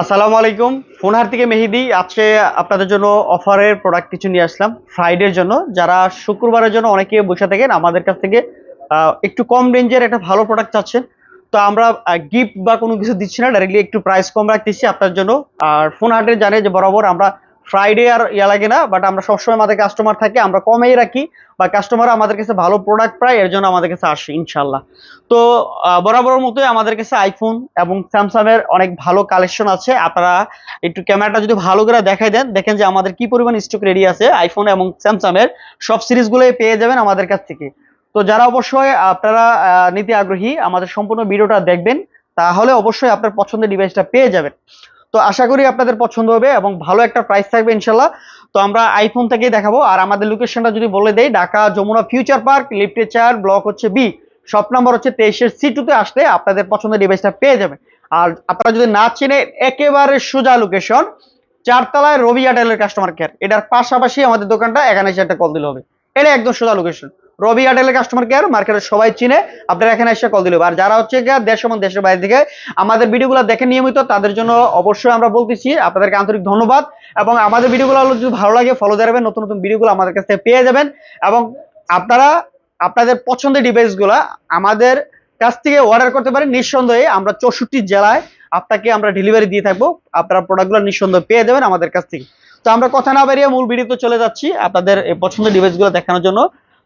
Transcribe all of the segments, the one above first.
আসসালামু আলাইকুম। ফোনহার থেকে মেহিদি, আজকে আপনাদের জন্য অফারের প্রোডাক্ট কিছু নিয়ে আসলাম। ফ্রাইডের জন্য, যারা শুক্রবারের জন্য অনেকে বসে থাকেন, আমাদের কাছ থেকে একটু কম রেঞ্জের একটা ভালো প্রোডাক্ট চাচ্ছেন। তো আমরা গিফট বা কোনো কিছু দিচ্ছি না ডাইরেক্টলি একটু প্রাইস কম রাখতেছি আপনার জন্য। আর ফোন হাটের জানে যে বরাবর আমরা ফ্রাইডে আর ইয়া লাগে না বাট আমরা সবসময় আমাদের কাস্টমার থাকে, আমরা কমেই রাখি, বা কাস্টমার আমাদের কাছে ভালো প্রোডাক্ট পায়, এর জন্য আমাদের কাছে আসে, ইনশাল্লাহ। তো বরাবর মতোই আমাদের কাছে আইফোন এবং স্যামসাং এর অনেক ভালো কালেকশন আছে। আপনারা একটু ক্যামেরাটা যদি ভালো করে দেখাই দেন, দেখেন যে আমাদের কি পরিমাণ স্টক রেডি আছে আইফোন এবং স্যামসাং এর। সব সিরিজ গুলোই পেয়ে যাবেন আমাদের কাছ থেকে। তো যারা অবশ্যই আপনারা নিতে আগ্রহী, আমাদের সম্পূর্ণ ভিডিওটা দেখবেন, তাহলে অবশ্যই আপনার পছন্দের ডিভাইসটা পেয়ে যাবেন। তো আশা করি আপনাদের পছন্দ হবে এবং ভালো একটা প্রাইস থাকবে ইনশাল্লাহ তো আমরা আইফোন থেকেই দেখাবো। আর আমাদের লোকেশনটা যদি বলে দেই, ঢাকা যমুনা ফিউচার পার্ক লিফটে চার ব্লক হচ্ছে বি শপ নাম্বার হচ্ছে তেইশের সি টুতে আসলে আপনাদের পছন্দের ডিভাইসটা পেয়ে যাবেন। আর আপনারা যদি না চেনে, একেবারে সোজা লোকেশন চারতলায় রবি এয়ারটেলের কাস্টমার কেয়ার এটার পাশাপাশি আমাদের দোকানটা, এখানে এসে একটা কল দিলে হবে। এটা একদম সোজা লোকেশন রবি এয়ারটেলের কাস্টমার কেয়ার মার্কেটের সবাই চিনে, আপনারা এখানে এসে কল দিলে আর যারা হচ্ছে দেশ এবং দেশের বাইরে থেকে আমাদের ভিডিওগুলো দেখে নিয়মিত, তাদের জন্য অবশ্যই আমরা বলতেছি, আপনাদেরকে আন্তরিক ধন্যবাদ। এবং আমাদের ভিডিওগুলো যদি ভালো লাগে ফলো দেবেন নতুন নতুন ভিডিওগুলো আমাদের কাছ থেকে পেয়ে যাবেন। এবং আপনারা, আপনাদের পছন্দের ডিভাইসগুলো আমাদের কাছ থেকে অর্ডার করতে পারেন, নিঃসন্দেহে আমরা চৌষট্টি জেলায় আপনাকে আমরা ডেলিভারি দিয়ে থাকব। আপনারা প্রোডাক্টগুলো নিঃসন্দেহে পেয়ে যাবেন আমাদের কাছ থেকে। তো আমরা কথা না বেরিয়ে মূল ভিডিওতে চলে যাচ্ছি, আপনাদের পছন্দের ডিভাইসগুলো দেখানোর জন্য।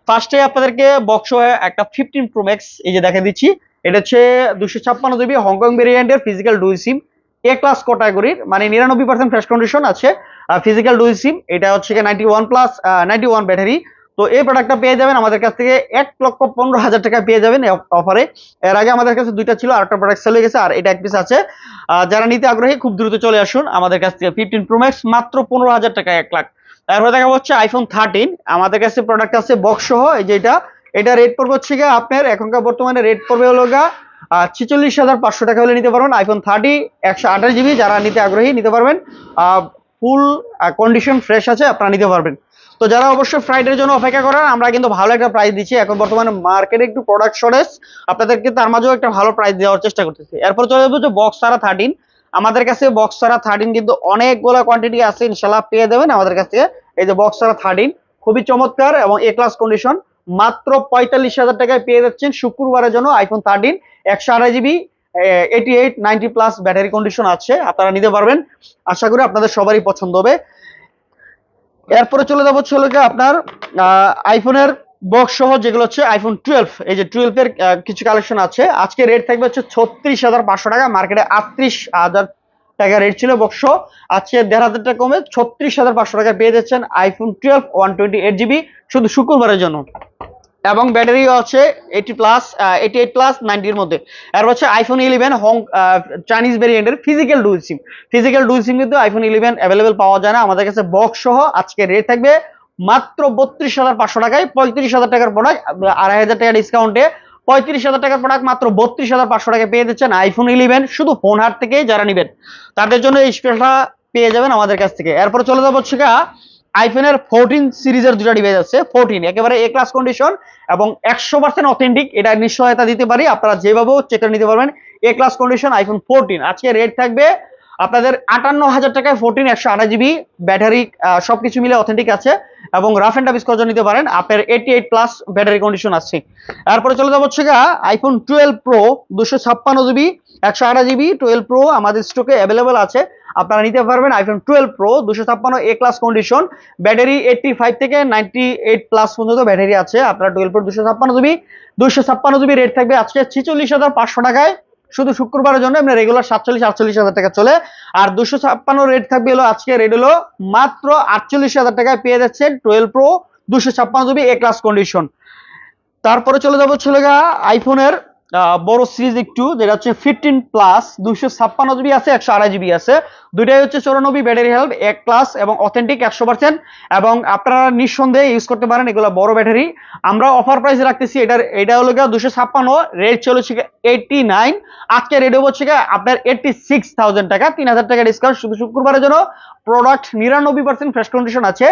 ফার্স্টে আপনাদেরকে বক্স একটা ফিফটিন প্রো ম্যাক্স এই যে দেখা দিচ্ছি। এটা হচ্ছে দুশো ছাপ্পান্ন জিবি হংকং ভেরিয়েন্টের physical dual SIM A class ক্যাটাগরির মানে নিরানব্বই পার্সেন্ট ফ্রেশ কন্ডিশন আছে। ফিজিক্যাল ডুই সিম এটা হচ্ছে ninety one plus ninety one battery তো এই প্রোডাক্টটা পেয়ে যাবেন আমাদের কাছ থেকে এক লক্ষ পনেরো হাজার টাকা পেয়ে যাবেন অফারে এর আগে আমাদের কাছে দুইটা ছিল আর একটা প্রোডাক্ট সেল হয়ে গেছে, আর এটা এক পিস আছে। যারা নিতে আগ্রহী, খুব দ্রুত চলে আসুন আমাদের কাছ থেকে ফিফটিন প্রো ম্যাক্স মাত্র পনেরো হাজার টাকা এক লাখ। তারপরে দেখা হচ্ছে আইফোন থার্টিন আমাদের কাছে প্রোডাক্ট আছে বক্স সহ, এই যে এটা। রেট পড়বে হচ্ছে গিয়ে আপনার, এখনকার বর্তমানে রেট পড়বে হলো গা ছিচল্লিশ হাজার পাঁচশো টাকা হলে নিতে পারবেন আইফোন থার্টি একশো আঠাশ জিবি যারা নিতে আগ্রহী নিতে পারবেন। ফুল কন্ডিশন ফ্রেশ আছে, আপনারা নিতে পারবেন। তো যারা অবশ্যই ফ্রাইডের জন্য অপেক্ষা করেন, আমরা কিন্তু ভালো একটা প্রাইস দিচ্ছি। এখন বর্তমানে মার্কেটে একটু প্রোডাক্ট শর্টেজ আপনাদেরকে তার মাঝেও একটা ভালো প্রাইস দেওয়ার চেষ্টা করতেছি। এরপর চলে যাব বক্স সারা থার্টিন আমাদের কাছে বক্স সারা থার্টিন কিন্তু অনেকগুলো কোয়ান্টিটি আছে, ইনশাল্লাহ পেয়ে দেবেন আমাদের কাছ। থেকে এই যে বক্স সারা থার্টিন খুবই চমৎকার এবং এ ক্লাস কন্ডিশন মাত্র পঁয়তাল্লিশ হাজার টাকায় পেয়ে যাচ্ছেন শুক্রবারের জন্য আইফোন থার্টিন একশো আড়াই GB eighty eight ninety plus battery condition আছে, আপনারা নিতে পারবেন। আশা করি আপনাদের সবারই পছন্দ হবে। এরপরে চলে যাব গিয়ে আপনার আইফোনের বক্স সহ যেগুলো হচ্ছে আইফোন টুয়েলভ এই যে টুয়েলভ এর কিছু কালেকশন আছে। আজকে রেট থাকবে হচ্ছে ছত্রিশ হাজার পাঁচশো টাকা মার্কেটে আটত্রিশ হাজার টাকা রেট ছিল বক্স আজকে দেড় হাজার টাকা কমে ছত্রিশ হাজার পাঁচশো টাকা পেয়ে যাচ্ছেন iPhone twelve one twenty eight GB শুধু শুক্রবারের জন্য। এবং ব্যাটারি আছে eighty plus eighty eight plus নাইনটির মধ্যে। আর হচ্ছে আইফোন ইলেভেন হং চাইনিজ ভেরিয়েন্টের physical dual SIM physical dual SIM কিন্তু আইফোন ইলেভেন অ্যাভেলেবেল পাওয়া যায় না। আমাদের কাছে বক্স সহ আজকে রেট থাকবে মাত্র বত্রিশ হাজার পাঁচশো টাকায় পঁয়ত্রিশ হাজার টাকার প্রোডাক্ট আড়াই হাজার টাকা ডিসকাউন্টে পঁয়ত্রিশ হাজার টাকার প্রোডাক্ট মাত্র বত্রিশ হাজার পাঁচশো টাকায় পেয়ে যাচ্ছেন আইফোন ইলেভেন শুধু ফোন হাট থেকেই যারা নেবেন। তাদের জন্য এই স্পেশালটা পেয়ে যাবেন আমাদের কাছ থেকে। এরপর চলে যাব হচ্ছে আইফোনের ফোরটিন সিরিজের দুটো ডিভাইস আছে ফোরটিন একেবারে এ ক্লাস কন্ডিশন এবং একশো পার্সেন্ট অথেন্টিক এটা নিশ্চয়তা দিতে পারি, আপনারা যেভাবেও চেক নিতে পারবেন A class condition iPhone fourteen আজকে রেট থাকবে আপনাদের আটান্ন হাজার টাকায় ফোরটিন একশো আঠাশ জিবি ব্যাটারি সবকিছু মিলে অথেন্টিক আছে এবং রাফ অ্যান্ড টাফ স্কোর নিতে পারেন। আপনার eighty eight plus battery condition আছে। তারপরে চলে যাব হচ্ছে আইফোন টুয়েলভ প্রো দুশো ছাপ্পান্ন জিবি একশো আঠাশ জিবি টুয়েলভ প্রো আমাদের স্টকে অ্যাভেলেবেল আছে। আপনারা নিতে পারবেন আইফোন টুয়েলভ প্রো দুশো ছাপ্পান্ন A class condition battery eighty five থেকে নাইনটি এইট প্লাস পর্যন্ত ব্যাটারি আছে। আপনার টুয়েলভ প্রো দুশো ছাপ্পান্ন জিবি দুশো ছাপ্পান্ন জিবি রেট থাকবে আজকে ছিচল্লিশ হাজার পাঁচশো টাকায়। শুধু শুক্রবারের জন্য আপনার রেগুলার সাতচল্লিশ, আটচল্লিশ হাজার টাকা চলে। আর দুশো ছাপ্পান্ন রেট থাকবে হলো আজকে রেট হলো মাত্র আটচল্লিশ হাজার টাকায় পেয়ে যাচ্ছেন টুয়েলভ প্রো দুশো ছাপ্পান্ন জিবি এ ক্লাস কন্ডিশন তারপরে চলে যাব ছিল গা আইফোনের বড় সিরিজ একটু, যেটা হচ্ছে ফিফটিন প্লাস দুইশো ছাপ্পান্ন জিবি আছে, একশো আড়াই জিবি আছে। দুইটাই হচ্ছে চৌরানব্বই ব্যাটারি হেলথ এক ক্লাস এবং অথেন্টিক একশো পার্সেন্ট এবং আপনারা নিঃসন্দেহে ইউজ করতে পারেন এগুলো বড় ব্যাটারি আমরা অফার প্রাইসে রাখতেছি, এটার, এটা হলো গিয়ে দুশো ছাপ্পান্ন রেট চলেছে এইটটি নাইন আজকে রেট হচ্ছে আপনার এইটটি সিক্স থাউজেন্ড টাকা, তিন হাজার টাকা ডিসকাউন্ট শুধু শুক্রবারের জন্য। প্রোডাক্ট নিরানব্বই পার্সেন্ট ফ্রেশ কন্ডিশন আছে।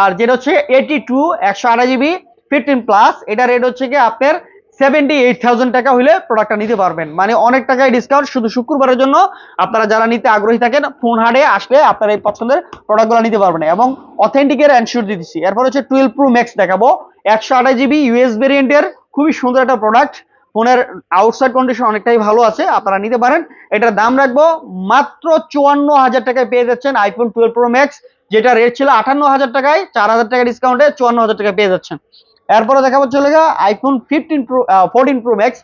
আর যেটা হচ্ছে এইটি টু একশো আড়াই জিবি ফিফটিন প্লাস এটা রেট হচ্ছে গিয়ে আপনার সেভেন্টি এইট থাউজেন্ড টাকা হলে প্রোডাক্টটা নিতে পারবেন। মানে অনেক টাকায় ডিসকাউন্ট শুধু শুক্রবারের জন্য আপনারা যারা নিতে আগ্রহী থাকেন ফোন হাটে আসলে আপনারা এই পছন্দের প্রোডাক্টগুলো নিতে পারবেন। এবং অথেন্টিকের অ্যানশিওর দিতেছি এরপর হচ্ছে টুয়েলভ প্রো ম্যাক্স দেখাবো। একশো আঠাশ জিবি ইউএস ভেরিয়েন্টের খুবই সুন্দর একটা প্রোডাক্ট ফোনের আউটসাইড কন্ডিশন অনেকটাই ভালো আছে, আপনারা নিতে পারেন। এটার দাম রাখব মাত্র চুয়ান্ন হাজার টাকায় পেয়ে যাচ্ছেন আইফোন টুয়েলভ প্রো ম্যাক্স যেটা রেট ছিল আটান্ন হাজার টাকায়, চার হাজার টাকা ডিসকাউন্টে চুয়ান্ন হাজার টাকায় পেয়ে যাচ্ছেন। এরপরে দেখাবো চলে গা iPhone fifteen pro fourteen pro max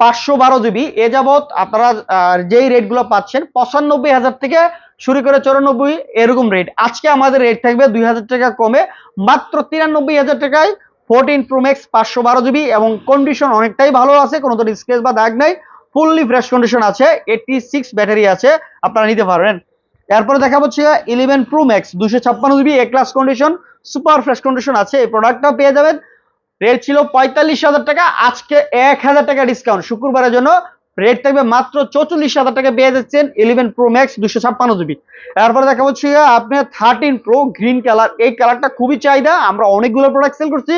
পাঁচশো বারো জিবি। এ যাবৎ আপনারা যেই রেটগুলো পাচ্ছেন, পঁচানব্বই হাজার থেকে শুরু করে চৌরানব্বই, এরকম রেট আজকে আমাদের রেট থাকবে দুই হাজার টাকা কমে মাত্র তিরানব্বই হাজার টাকায় ফোরটিন প্রো ম্যাক্স পাঁচশো বারো জিবি এবং কন্ডিশন অনেকটাই ভালো আছে, কোনো তো স্ক্রেচ বা দাগ নাই ফুললি ফ্রেশ কন্ডিশন আছে এইটটি সিক্স ব্যাটারি আছে, আপনারা নিতে পারবেন। এরপরে দেখা হচ্ছে ইলেভেন প্রো ম্যাক্স দুশো ছাপ্পান্ন GB A class condition super fresh condition আছে, এই প্রোডাক্টটা পেয়ে যাবেন। রেট ছিল পঁয়তাল্লিশ হাজার টাকা, আজকে এক হাজার টাকা ডিসকাউন্ট শুক্রবারের জন্য রেট থাকবে মাত্র চৌচল্লিশ হাজার টাকা পেয়ে যাচ্ছেন ইলেভেন প্রো ম্যাক্স দুশো ছাপ্পান্ন জিবি এরপরে দেখা হচ্ছে আপনার থার্টিন প্রো গ্রিন কালার এই কালারটা খুবই চাহিদা, আমরা অনেকগুলো প্রোডাক্ট সেল করছি,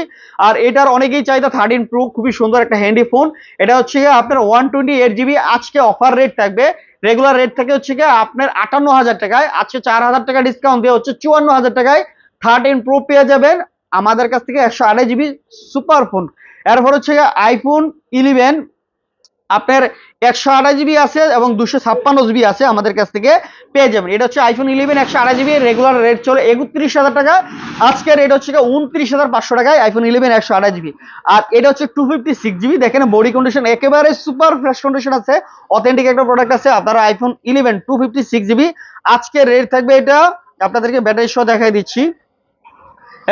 আর এটার অনেকেই চাহিদা থার্টিন প্রো খুবই সুন্দর একটা হ্যান্ডি ফোন এটা হচ্ছে গিয়ে আপনার ওয়ান টোয়েন্টি এইট জিবি আজকে অফার রেট থাকবে। রেগুলার রেট থাকে হচ্ছে গিয়ে আপনার আটান্ন হাজার টাকায়, আজকে চার হাজার টাকা ডিসকাউন্ট দিয়ে হচ্ছে চুয়ান্ন হাজার টাকায় থার্টিন প্রো পেয়ে যাবেন। আমাদের কাছ থেকে একশো আড়াই জিবি সুপার ফোন এরপর হচ্ছে আইফোন ইলেভেন আপনার একশো আড়াই জিবি আছে এবং দুশো ছাপ্পান্ন জিবি আছে আমাদের কাছ থেকে পেয়ে যাবেন। এটা হচ্ছে আইফোন ইলেভেন একশো আড়াই জিবি রেগুলার রেট চলে একত্রিশ হাজার টাকা। আজকে রেট হচ্ছে উনত্রিশ হাজার পাঁচশো টাকায় আইফোন ইলেভেন একশো আড়াই জিবি আর এটা হচ্ছে টু ফিফটি সিক্স জিবি দেখেন বডি কন্ডিশন একেবারে সুপার ফ্রেশ কন্ডিশন আছে অথেন্টিক একটা প্রোডাক্ট আছে, আপনারা iPhone eleven two fifty six GB আজকে রেট থাকবে এটা, আপনাদেরকে ব্যাটারি সহ দেখাই দিচ্ছি।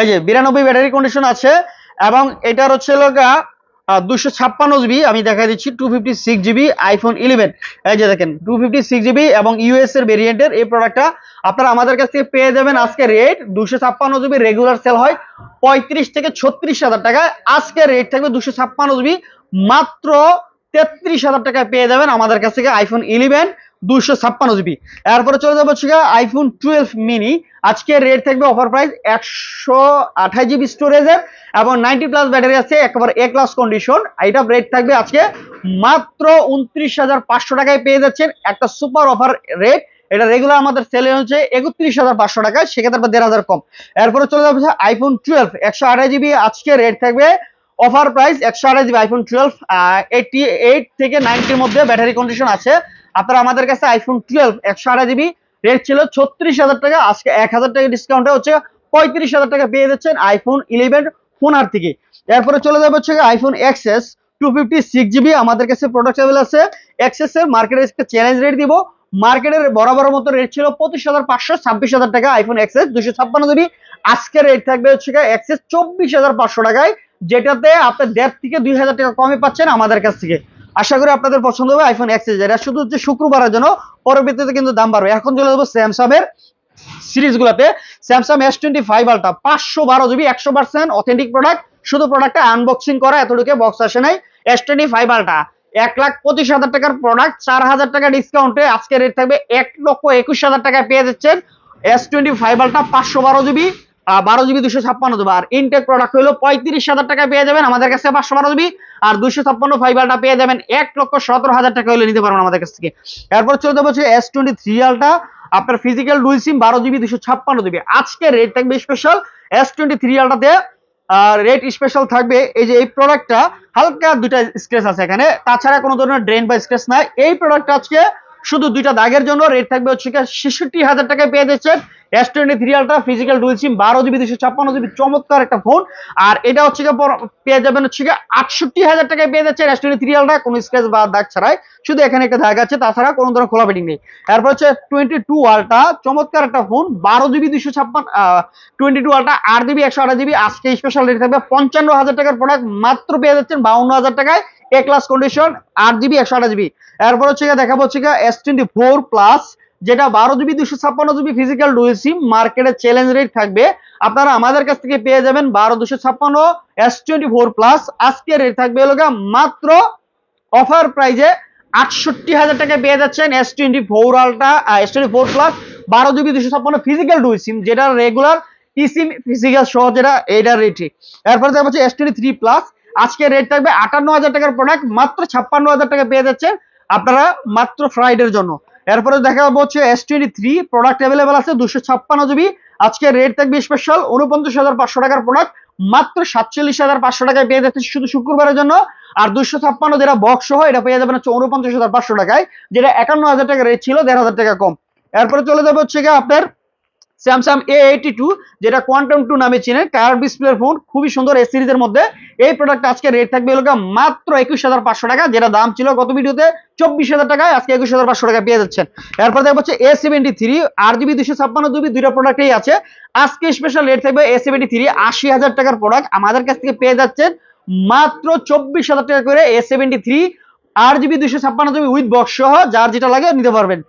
এই যে বিরানব্বই ব্যাটারি কন্ডিশন আছে, এবং এটার হচ্ছে লগা দুশো ছাপ্পান্ন জিবি আমি দেখা দিচ্ছি two fifty six GB iPhone eleven এই যে দেখেন টু ফিফটি সিক্স জিবি এবং ইউএস এর ভেরিয়েন্টের এই প্রোডাক্টটা আপনারা আমাদের কাছ থেকে পেয়ে যাবেন আজকে রেট দুশো ছাপ্পান্ন জিবি রেগুলার সেল হয়, পঁয়ত্রিশ থেকে ছত্রিশ হাজার টাকা আজকে রেট থাকবে দুশো ছাপ্পান্ন জিবি মাত্র তেত্রিশ হাজার টাকায় পেয়ে যাবেন আমাদের কাছ থেকে আইফোন ইলেভেন দুশো ছাপ্পান্ন জিবি। এরপরে চলে যাব হচ্ছে আইফোন টুয়েলভ মিনি আজকে রেট থাকবে অফার প্রাইস একশো আঠাশ জিবি স্টোরেজের এবং নাইনটি প্লাস ব্যাটারি আছে, একেবারে এ ক্লাস কন্ডিশন এটা রেট থাকবে আজকে মাত্র উনত্রিশ হাজার পাঁচশো টাকায় পেয়ে যাচ্ছেন। একটা সুপার অফার রেট এটা রেগুলার আমাদের সেলে হচ্ছে একত্রিশ হাজার পাঁচশো টাকা সেক্ষেত্রে দেড় হাজার কম। এরপরে চলে যাবে আইফোন টুয়েলভ একশো আঠাশ জিবি আজকে রেট থাকবে অফার প্রাইস একশো আঠাশ GB iPhone twelve eighty eight থেকে নাইনটির মধ্যে ব্যাটারি কন্ডিশন আছে। আপনারা আমাদের কাছে আইফোন টুয়েলভ একশো আঠাশ জিবি রেট ছিল ছত্রিশ হাজার টাকা, আজকে এক হাজার টাকা ডিসকাউন্টে হচ্ছে পঁয়ত্রিশ হাজার টাকা পেয়ে যাচ্ছেন আইফোন ইলেভেন ফোন আর থেকে। এরপরে চলে যাবে হচ্ছে iPhone X S two fifty six GB আমাদের কাছে প্রোডাক্ট অ্যাভেল আছে। এক্সএস এর মার্কেটে চ্যালেঞ্জ রেট দিব। মার্কেটের বরাবর মতো রেট ছিল পঁচিশ হাজার পাঁচশো ছাব্বিশ হাজার টাকা আইফোন এক্সএস দুশো ছাপ্পান্ন জিবি আজকে রেট থাকবে হচ্ছে এক্সএস চব্বিশ হাজার পাঁচশো টাকায়, যেটাতে আপনি দেড় থেকে দুই হাজার টাকা কমে পাচ্ছেন আমাদের কাছ থেকে। আশা করি আপনাদের পছন্দ হবে আইফোন এক্সএস এটা শুধু হচ্ছে শুক্রবারের জন্য পরবর্তীতে কিন্তু দাম বাড়বে। এখন চলে যাব স্যামসাং এর সিরিজগুলোতে। Samsung S twenty five ultra পাঁচশো বারো জিবি একশো পার্সেন্ট অথেন্টিক প্রোডাক্ট শুধু প্রোডাক্টটা আনবক্সিং করা, এতটুকু বক্স আসে নাই। এস টোয়েন্টি ফাইভ আলটা এক লাখ পঁচিশ হাজার টাকার প্রোডাক্ট চার হাজার টাকা ডিসকাউন্টে আজকে রেট থাকবে এক লক্ষ একুশ হাজার টাকায় পেয়ে যাচ্ছেন এস টোয়েন্টি ফাইভ আলটা পাঁচশো বারো জিবি বারো জিবি দুশো ছাপ্পান্ন জিবি আর ইনটেক প্রোডাক্ট হলো পঁয়ত্রিশ হাজার টাকা পেয়ে যাবেন আমাদের কাছে পাঁচশো বারো জিবি আর দুশো ছাপ্পান্ন ফাইবারটা পেয়ে যাবেন এক লক্ষ সতেরো হাজার টাকা হলে নিতে পারবেন আমাদের কাছ থেকে। এরপর চলে যাব হচ্ছে এস টোয়েন্টি থ্রি আলটা আপনার ফিজিক্যাল ডুইল সিম বারো জিবি দুশো ছাপ্পান্ন জিবি আজকে রেট থাকবে স্পেশাল এস টোয়েন্টি থ্রি আলটাতে রেট স্পেশাল থাকবে এই যে এই প্রোডাক্টটা হালকা দুইটা স্ক্রেচ আছে এখানে। তাছাড়া কোনো ধরনের ড্রেন বা স্ক্রেচ নাই। এই প্রোডাক্টটা আজকে শুধু দুইটা দাগের জন্য রেট থাকবে হচ্ছে ছেষট্টি হাজার টাকায় পেয়ে যাচ্ছেন S twenty three ultra physical dual SIM বারো জিবি দুশো ছাপ্পান্ন জিবি চমৎকার একটা ফোন আর এটা হচ্ছে পর- পেয়ে যাবেন হচ্ছে গিয়ে আটষট্টি হাজার টাকায় পেয়ে যাচ্ছেন এস টোয়েন্টি থ্রি আলট্রা কোনো স্ক্রেচ বা দাগ ছাড়াই। শুধু এখানে একটা দাগ আছে, তাছাড়া কোনো ধরনের খোলা বেটিং নেই। এরপর হচ্ছে টোয়েন্টি টু আলট্রা চমৎকার একটা ফোন বারো জিবি দুশো ছাপ্পান্ন টোয়েন্টি টু আলট্রা আট জিবি একশো আঠাশ জিবি আজকে স্পেশাল রেট থাকবে পঞ্চান্ন হাজার টাকার প্রোডাক্ট মাত্র পেয়ে যাচ্ছেন বাউন্ন হাজার টাকায় এ ক্লাস কন্ডিশন আট জিবি একশো আঠাশ জিবি এরপর হচ্ছে দেখাবো হচ্ছে এস টোয়েন্টি ফোর প্লাস যেটা বারো জিবি দুশো ছাপ্পান্ন জিবি ফিজিক্যাল ডুয়েল সিম মার্কেটে চ্যালেঞ্জ রেট থাকবে। আপনারা আমাদের কাছ থেকে পেয়ে যাবেন বারো, দুশো ছাপ্পান্ন এস টোয়েন্টি ফোর প্লাস আজকে রেট থাকবে গিয়ে মাত্র অফার প্রাইজে আটষট্টি হাজার টাকায় পেয়ে যাচ্ছেন S twenty four ultra S twenty four plus বারো জিবি দুশো ছাপ্পান্ন ফিজিক্যাল ডুয়েল সিম যেটা রেগুলার ইসিম ফিজিক্যাল সহ যেটা এইটার রেটে এরপরে দেখা হচ্ছে এস টোয়েন্টি থ্রি প্লাস আজকে রেট থাকবে আটান্ন হাজার টাকার প্রোডাক্ট মাত্র ছাপ্পান্ন হাজার টাকা পেয়ে যাচ্ছেন আপনারা মাত্র ফ্রাইডের জন্য। এরপরে দেখা হচ্ছে S twenty three product available আছে দুশো ছাপ্পান্ন জিবি আজকে রেট থাকবে স্পেশাল উনপঞ্চাশ হাজার পাঁচশো টাকার প্রোডাক্ট মাত্র সাতচল্লিশ হাজার পাঁচশো টাকায় পেয়ে যাচ্ছে শুধু শুক্রবারের জন্য। আর দুশো ছাপ্পান্ন যেটা বক্স সহ, এটা পেয়ে যাবেন হচ্ছে উনপঞ্চাশ হাজার পাঁচশো টাকায়, যেটা একান্ন হাজার টাকা রেট ছিল, দেড় হাজার টাকা কম। এরপরে চলে যাবে হচ্ছে গিয়ে আপনার স্যামসাং এ এইটি টু যেটা কোয়ান্টাম টু নামে চিনেন কার ডিসপ্লের ফোন খুবই সুন্দর এই সিরিজের মধ্যে। এই প্রোডাক্ট আজকে রেট থাকবে গিয়ে মাত্র একুশ হাজার পাঁচশো টাকা, যেটা দাম ছিল গত ভিডিওতে চব্বিশ হাজার টাকায়, আজকে একুশ হাজার পাঁচশো টাকা পেয়ে যাচ্ছেন। এরপর দেখব হচ্ছে এ সেভেন্টি থ্রি আর জিবি দুশো ছাপ্পান্ন জিবি দুইটা প্রোডাক্টই আছে। আজকে স্পেশাল রেট থাকবে এ সেভেন্টি থ্রি আশি হাজার টাকার প্রোডাক্ট আমাদের কাছ থেকে পেয়ে যাচ্ছেন মাত্র চব্বিশ হাজার টাকা করে এ সেভেন্টি থ্রি আর জিবি দুশো ছাপ্পান্ন জিবি উইথ বক্স সহ, যার যেটা লাগে নিতে পারবেন।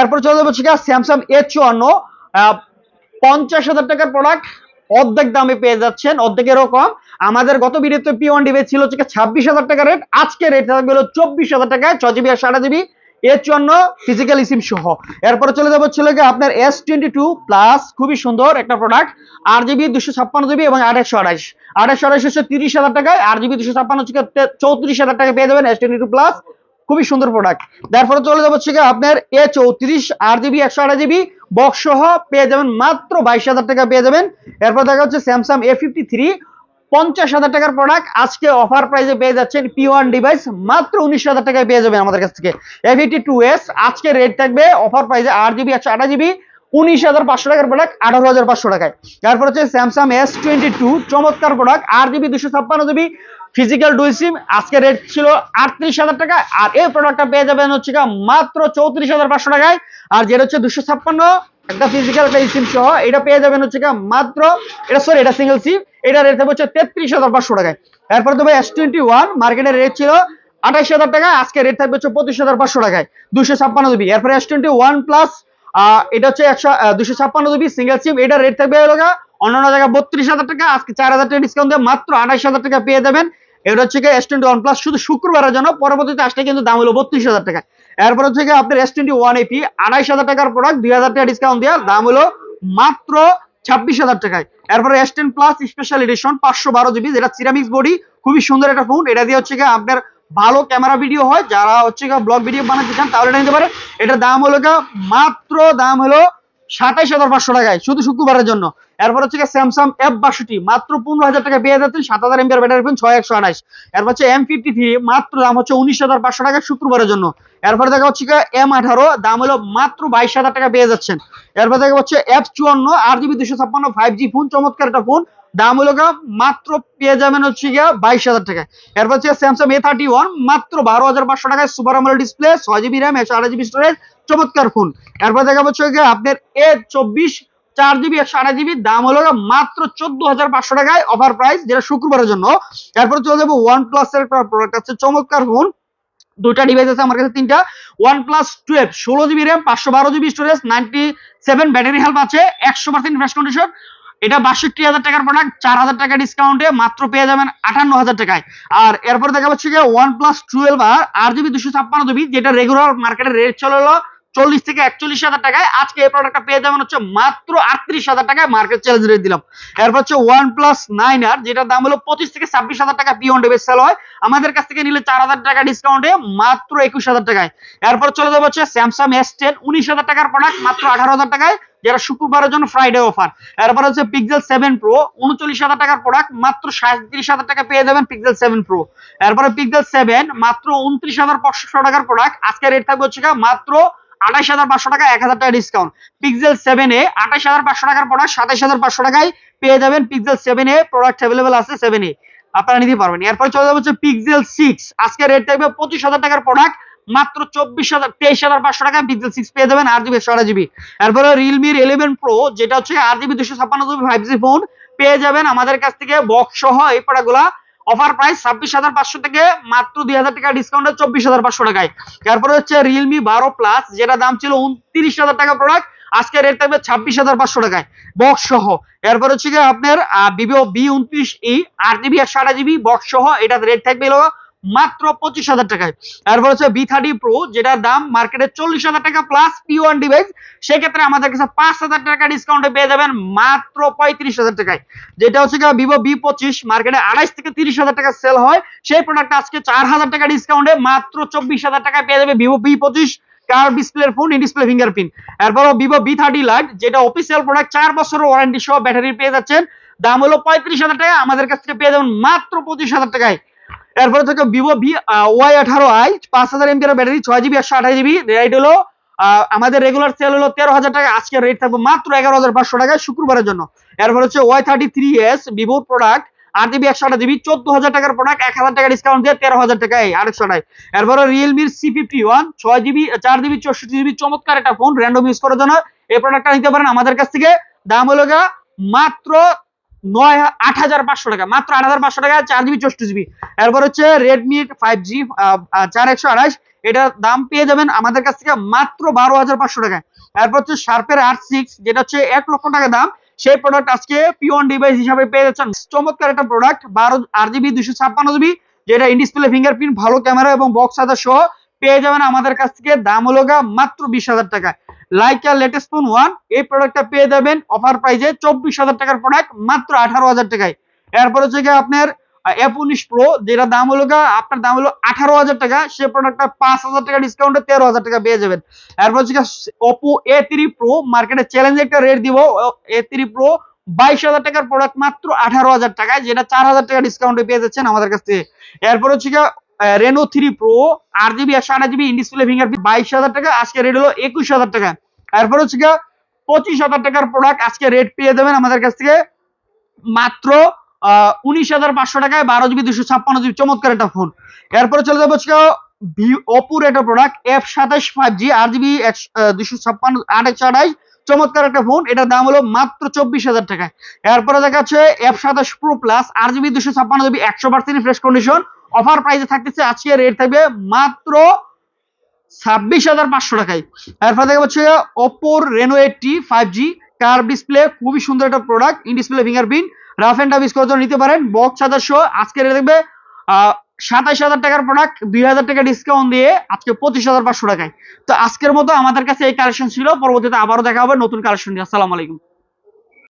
এরপর চলে যাব স্যামসাং এ চুয়ান্ন পঞ্চাশ হাজার টাকার প্রোডাক্ট অর্ধেক দামে পেয়ে যাচ্ছেন, অর্ধেকেরও কম। আমাদের গত ভিডিওতে পি ওয়ান ডিভাইস ছিল হচ্ছে ছাব্বিশ হাজার টাকা রেট আজকে রেট থাকবে হলো চব্বিশ হাজার টাকায় ছ জিবি আর সাড়ে জিবি এর জন্য ফিজিক্যাল সিম সহ। এরপরে চলে যাব ছিল গিয়ে আপনার এস টোয়েন্টি টু প্লাস খুবই সুন্দর একটা প্রোডাক্ট আর জিবি দুশো ছাপ্পান্ন জিবি এবং আঠাশশো আঠাশ আঠাশশো আঠাশ হচ্ছে তিরিশ হাজার টাকায় আর জিবি দুশো ছাপ্পান্ন হচ্ছে চৌত্রিশ হাজার টাকা পেয়ে যাবেন এস টোয়েন্টি টু প্লাস খুবই সুন্দর প্রোডাক্ট তারপরে চলে যাব হচ্ছে আপনার এ চৌত্রিশ আট জিবি একশো আঠাশ জিবি বক্স সহ পেয়ে যাবেন মাত্র বাইশ হাজার টাকা পেয়ে যাবেন। এরপর দেখা হচ্ছে স্যামসাং এ ফিফটি থ্রি পঞ্চাশ হাজার টাকার প্রোডাক্ট আজকে অফার প্রাইসে পেয়ে যাচ্ছেন পি ওয়ান ডিভাইস মাত্র উনিশ হাজার টাকায় পেয়ে যাবেন আমাদের কাছ থেকে। এ ফিফটি টু এস আজকে রেট থাকবে অফার প্রাইসে আট জিবি একশো আঠাশ জিবি উনিশ হাজার পাঁচশো টাকার প্রোডাক্ট আঠারো হাজার পাঁচশো টাকায়। তারপর হচ্ছে স্যামসাং এস টোয়েন্টি টু চমৎকার প্রোডাক্ট আট জিবি দুশো ছাপ্পান্ন জিবি ফিজিক্যাল ডুই সিম আজকে রেট ছিল আটত্রিশ হাজার টাকা, আর এই প্রোডাক্টটা পেয়ে যাবেন হচ্ছে মাত্র চৌত্রিশ হাজার পাঁচশো টাকায়, আর যেটা হচ্ছে দুশো ছাপ্পান্ন, একটা ফিজিক্যাল একটা সিম সহ, এটা পেয়ে যাবেন হচ্ছে মাত্র, এটা সরি এটা সিঙ্গেল সিম এটা রেট হচ্ছে তেত্রিশ হাজার পাঁচশো টাকায়। এরপর দেবো এস টোয়েন্টি ওয়ান মার্কেটের রেট ছিল আঠাশ হাজার টাকা, আজকে রেট থাকবে হচ্ছে পঁচিশ হাজার পাঁচশো টাকায় দুশো ছাপ্পান্ন জিবি এরপরে এস টোয়েন্টি ওয়ান প্লাস এটা হচ্ছে একশো দুশো ছাপ্পান্ন জিবি সিঙ্গেল সিম এটা রেট থাকবে হলো অন্যান্য জায়গায় বত্রিশ হাজার টাকা, আজকে চার হাজার টাকা ডিসকাউন্ট দিয়ে মাত্র আঠাশ হাজার টাকা পেয়ে হচ্ছে এস টোয়েন্টি ওয়ান প্লাস শুধু শুক্রবারের জন্য, পরবর্তীতে আসলে কিন্তু দাম হলো বত্রিশ হাজার টাকা। এরপর হচ্ছে আপনার এস টোয়েন্টি ওয়ান এপি আড়াইশ হাজার টাকার প্রোডাক্ট দুই হাজার টাকা ডিসকাউন্ট দেওয়ার দাম হলো মাত্র ছাব্বিশ হাজার টাকায়। এরপরে S ten plus special edition পাঁচশো বারো জিবি যেটা সিরামিক্স বডি খুবই সুন্দর একটা ফোন এটা দিয়ে হচ্ছে গিয়ে আপনার ভালো ক্যামেরা ভিডিও হয়। যারা হচ্ছে ব্লগ ভিডিও বানাতে চান, তাহলে এটা নিতে পারে এটার দাম হলো মাত্র দাম হলো সাতাইশ হাজার পাঁচশো টাকায়, শুধু শুক্রবারের জন্য। এরপর হচ্ছে স্যামসাং এফ বাষট্টি, মাত্র পনেরো হাজার টাকা পেয়ে যাচ্ছেন, সাত হাজার এমপিআর ব্যাটারি ফোন ছয় একশো আঠাশ। এরপর হচ্ছে এম ফিফটি থ্রি মাত্র দাম হচ্ছে উনিশ হাজার পাঁচশো টাকা শুক্রবারের জন্য। এরপর দেখা হচ্ছে এম আঠারো, দাম হলো মাত্র বাইশ হাজার টাকা পেয়ে যাচ্ছেন। এরপর দেখা হচ্ছে এফ চুয়ান্ন আট জিবি দুশো ছাপ্পান্ন ফাইভ জি ফোন চমৎকার একটা ফোন দাম হলো মাত্র পেয়ে যাবেন হচ্ছে গিয়া বাইশ হাজার টাকায় এরপর হচ্ছে স্যামসাং এ থার্টি ওয়ান মাত্র বারো হাজার পাঁচশো টাকায় সুপার আমল ডিসপ্লে ছয় জিবি র্যাম একশো আঠাশ জিবি স্টোরেজ চমৎকার ফোন এরপর দেখা হচ্ছে আপনার এ চব্বিশ চার জিবি একশো আঠাশ জিবি দাম হলো মাত্র চোদ্দ হাজার পাঁচশো টাকায় অফার প্রাইস যেটা শুক্রবারের জন্য। এরপর চলে যাব ওয়ান প্লাস এর প্রোডাক্ট আছে, চমৎকার ফোন দুটা ডিভাইস আছে আমার কাছে, তিনটা। ওয়ান প্লাস টুয়েলভ ষোলো জিবি র্যাম পাঁচশো বারো GB storage ninety seven battery health আছে, একশো পার্সেন্ট ফ্রেশ কন্ডিশন এটা বাষট্টি হাজার টাকার প্রোডাক্ট চার হাজার টাকা ডিসকাউন্টে মাত্র পেয়ে যাবেন আটান্ন হাজার টাকায়। আর এরপর দেখা যাচ্ছে যে ওয়ান প্লাস টুয়েলভ আর আট জিবি দুশো ছাপ্পান্ন জিবি যেটা রেগুলার মার্কেটের রেট চলে হলো চল্লিশ থেকে একচল্লিশ হাজার টাকায় আজকে এই প্রোডাক্টটা পেয়ে যাবেন হচ্ছে মাত্র আটত্রিশ হাজার টাকায় মার্কেট চ্যালেঞ্জ রেট দিলাম। এরপর হচ্ছে ওয়ান প্লাস নাইন আর, যেটার দাম হলো পঁচিশ থেকে ছাব্বিশ হাজার টাকা পিওন ডেবে সেল হয়। আমাদের কাছ থেকে নিলে চার হাজার টাকা ডিসকাউন্টে মাত্র একুশ হাজার টাকায়। এরপর চলে যাবে হচ্ছে স্যামসাং এস টেন উনিশ হাজার টাকার প্রোডাক্ট মাত্র আঠারো হাজার টাকায়, যেটা শুক্রবারের জন্য ফ্রাইডে অফার এরপর হচ্ছে পিক্সেল সেভেন প্রো উনচল্লিশ হাজার টাকার প্রোডাক্ট মাত্র সাঁত্রিশ হাজার টাকা পেয়ে যাবেন পিক্সেল সেভেন প্রো এরপরে পিক্সেল সেভেন মাত্র উনত্রিশ হাজার পাঁচশো টাকার প্রোডাক্ট আজকে রেট থাকবে হচ্ছে মাত্র আঠাশ হাজার পাঁচশো টাকা, এক হাজার টাকা ডিসকাউন্ট পিক্সেল সেভেন এ আঠাশ হাজার পাঁচশো টাকার প্রোডাক্ট সাতাশ হাজার পাঁচশো টাকায় পেয়ে যাবেন সেভেন এ প্রোডাক্ট অ্যাভেলেবেল আছে সেভেন এ। আপনারা নিতে পারবেন। চলে হচ্ছে সিক্স আজকে রেট থাকবে পঁচিশ হাজার টাকার প্রোডাক্ট মাত্র চব্বিশ হাজার, তেইশ হাজার পাঁচশো টাকায় পিক্সেল সিক্স পেয়ে যাবেন আট জিবি একশো জিবি এরপরে রিয়েলমির ইলেভেন প্রো যেটা হচ্ছে আট জিবি দুশো ছাপ্পান্ন জিবি ফাইভ জি ফোন পেয়ে যাবেন আমাদের কাছ থেকে বক্স সহ এই প্রোডাক্টগুলা অফার প্রাইস ছাব্বিশ হাজার পাঁচশো থেকে মাত্র দুই হাজার টাকা ডিসকাউন্টে চব্বিশ হাজার পাঁচশো টাকায়। তারপরে হচ্ছে রিয়েলমি বারো প্লাস যেটা দাম ছিল উনত্রিশ হাজার টাকা প্রোডাক্ট আজকে রেট থাকবে ছাব্বিশ হাজার পাঁচশো টাকায়। বক্স সহ। এরপর হচ্ছে গিয়ে আপনার ভিভো বি উনত্রিশ ই আট জিবি আর আঠাশ জিবি বক্স সহ এটার রেট থাকবে হলো মাত্র পঁচিশ হাজার টাকায়। এরপর হচ্ছে বি থার্টি প্রো যেটার দাম মার্কেটে চল্লিশ হাজার টাকা প্লাস পি ওয়ান ডিভাইস সেক্ষেত্রে আমাদের কাছে পাঁচ হাজার টাকা ডিসকাউন্টে পেয়ে যাবেন মাত্র পঁয়ত্রিশ হাজার টাকায়। যেটা হচ্ছে ভিভো বি পঁচিশ মার্কেটে আড়াইশ থেকে তিরিশ হাজার টাকা সেল হয়। সেই প্রোডাক্ট আজকে চার হাজার টাকা ডিসকাউন্টে মাত্র চব্বিশ হাজার টাকায় পেয়ে যাবে ভিভো বি পঁচিশ কার ডিসপ্লের ফোন ইন ডিসপ্লে ফিঙ্গারপ্রিন্ট এরপর ভিভো বি থার্টি লাইট যেটা অফিসিয়াল প্রোডাক্ট চার বছরের ওয়ারেন্টি সহ ব্যাটারি পেয়ে যাচ্ছেন। দাম হলো পঁয়ত্রিশ হাজার টাকা আমাদের কাছ থেকে পেয়ে যাবেন মাত্র পঁচিশ হাজার টাকায়। এরপরে থেকে ভিভো ভি ওয়াই আঠারো আই পাঁচ হাজার এমপি ব্যাটারি, ছয় জিবি একশো আঠাশ জিবি রেট হলো আমাদের রেগুলার সেল হলো তেরো হাজার টাকা আজকে রেট থাকবে মাত্র এগারো হাজার পাঁচশো টাকায় শুক্রবারের জন্য। এরপর হচ্ছে ওয়াই থার্টি থ্রি এস ভিভোর প্রোডাক্ট আট জিবি একশো আঠাশ জিবি চোদ্দ হাজার টাকার প্রোডাক্ট এক হাজার টাকা ডিসকাউন্ট দিয়ে তেরো হাজার টাকায় আরেকশো টাকায়। এরপরে রিয়েলমির সি ফিফটি ওয়ান ছয় জিবি চার জিবি চৌষট্টি জিবি চমৎকার একটা ফোন র্যান্ডম ইউজ করার জন্য এই প্রোডাক্টটা নিতে পারেন। আমাদের কাছ থেকে দাম হলো মাত্র পাঁচশো টাকা টাকা দাম আমাদের কাছ থেকে মাত্র বারো হাজার পাঁচশো টাকায়। এরপর হচ্ছে শার্পের আর সিক্স যেটা হচ্ছে এক লক্ষ টাকা দাম। সেই প্রোডাক্ট আজকে পিওন ডিভাইস হিসাবে পেয়ে যাচ্ছেন। চমৎকার একটা প্রোডাক্ট বারো, আট জিবি দুশো ছাপ্পান্ন জিবি যেটা ইনডিসপ্লে ফিঙ্গারপ্রিন্ট ভালো ক্যামেরা এবং বক্স হাজার সহ পেয়ে যাবেন আমাদের কাছ থেকে। দাম হলো গা মাত্র বিশ হাজার টাকা। লাইকা লেটেস্ট ফোন ওয়ান এই প্রোডাক্টটা পেয়ে যাবেন অফার প্রাইজে চব্বিশ হাজার টাকার প্রোডাক্ট মাত্র আঠারো হাজার টাকায়। এরপর হচ্ছে গিয়ে আপনার এফ উনিশ প্রো যেটা দাম হলো গা আপনার দাম হলো আঠারো হাজার টাকা। সে প্রোডাক্টটা পাঁচ হাজার টাকা ডিসকাউন্টে তেরো হাজার টাকা পেয়ে যাবেন। এরপর হচ্ছে ওপো এ থ্রি প্রো মার্কেটে চ্যালেঞ্জ একটা রেট দিব। এ থ্রি প্রো বাইশ হাজার টাকার প্রোডাক্ট মাত্র আঠারো হাজার টাকায়, যেটা চার হাজার টাকা ডিসকাউন্টে পেয়ে যাচ্ছেন আমাদের কাছ থেকে। এরপর হচ্ছে রেনো থ্রি প্রো আট জিবি একশো আঠাশ জিবি ইনডিসপ্লে ফিঙ্গারপ্রিন্ট বাইশ হাজার টাকা, আজকে রেট হলো একুশ হাজার টাকা। এরপর হচ্ছে পঁচিশ হাজার টাকার প্রোডাক্ট আজকে রেট পেয়ে যাবেন আমাদের কাছ থেকে মাত্র উনিশ হাজার পাঁচশো টাকায় বারো জিবি দুশো ছাপ্পান্ন জিবি চমৎকার একটা ফোন এরপরে চলে যাব হচ্ছে ওপুর একটা প্রোডাক্ট এফ সাতাশ ফাইভ জি আট জিবি দুশো ছাপ্পান্ন, আট একশো আঠাশ। চমৎকার একটা ফোন এটার দাম হলো মাত্র চব্বিশ হাজার টাকায়। এরপরে দেখা যাচ্ছে এফ সাতাশ প্রো প্লাস আট জিবি দুশো ছাপ্পান্ন জিবি একশো পার্সেন্ট ফ্রেশ কন্ডিশন অফার প্রাইসে থাকতেছে আজকে রেট থাকবে মাত্র ছাব্বিশ হাজার পাঁচশো টাকায়। এরপর দেখা হচ্ছে ওপোর রেনো এইটটি ফাইভ জি কার ডিসপ্লে খুবই সুন্দর একটা product in display fingerprint rough and tough use নিতে পারেন। বক্স শো আজকে রেট থাকবে সাতাইশ হাজার টাকার প্রোডাক্ট দুই হাজার টাকা ডিসকাউন্ট দিয়ে আজকে পঁচিশ হাজার পাঁচশো টাকায়। তো আজকের মতো আমাদের কাছে এই কালেকশন ছিল, পরবর্তীতে আবারও দেখা হবে নতুন কালেকশন নিয়ে। আসসালামু আলাইকুম।